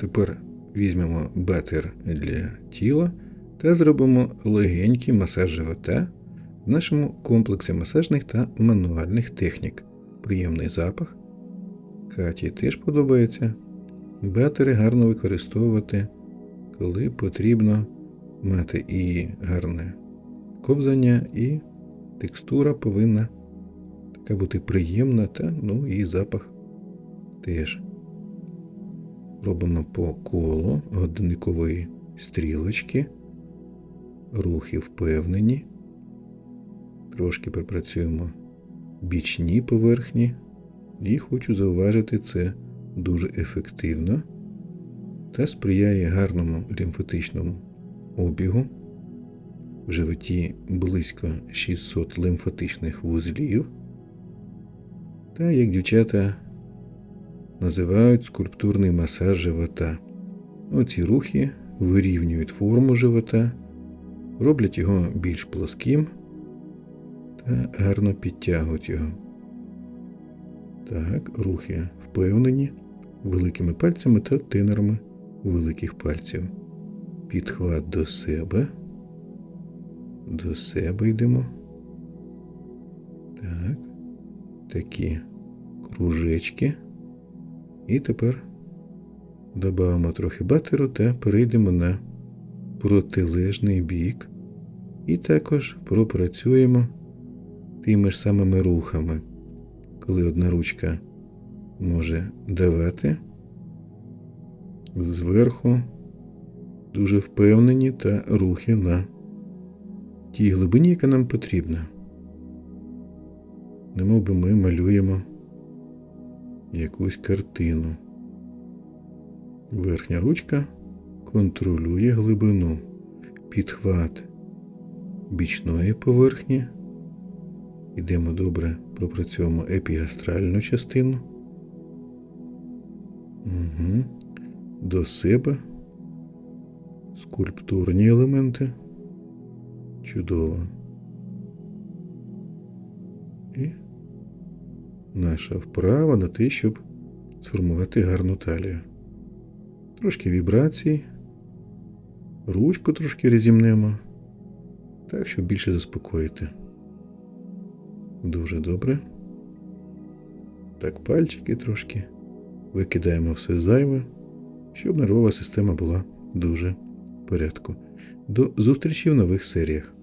Тепер візьмемо бетер для тіла та зробимо легенький масаж живота в нашому комплексі масажних та мануальних технік. Приємний запах. Каті теж подобається. Бетери гарно використовувати, коли потрібно мати і гарне ковзання, і текстура повинна така бути приємна, та ну і запах теж. Робимо по колу годинникової стрілочки, рухи впевнені. Трошки пропрацюємо бічні поверхні. І хочу зауважити, це дуже ефективно та сприяє гарному лімфатичному обігу. В животі близько 600 лимфатичних вузлів. Та, як дівчата називають скульптурний масаж живота. Оці рухи вирівнюють форму живота, роблять його більш плоским та гарно підтягують його. Так, рухи впевнені великими пальцями та тенерами великих пальців. Підхват до себе. До себе йдемо. Так. Такі кружечки. І тепер додамо трохи батеру та перейдемо на протилежний бік. І також пропрацюємо тими ж самими рухами, коли одна ручка може давати зверху дуже впевнені та рухи на тій глибині, яка нам потрібна. Немов би ми малюємо якусь картину. Верхня ручка контролює глибину, підхват бічної поверхні. Ідемо добре, пропрацьовуємо епігастральну частину. Угу. До себе. Скульптурні елементи. Чудово. І наша вправа на те, щоб сформувати гарну талію. Трошки вібрацій, ручку трошки розімнемо, так, щоб більше заспокоїти. Дуже добре. Так, пальчики трошки. Викидаємо все зайве, щоб нервова система була дуже в порядку. До зустрічі в нових серіях.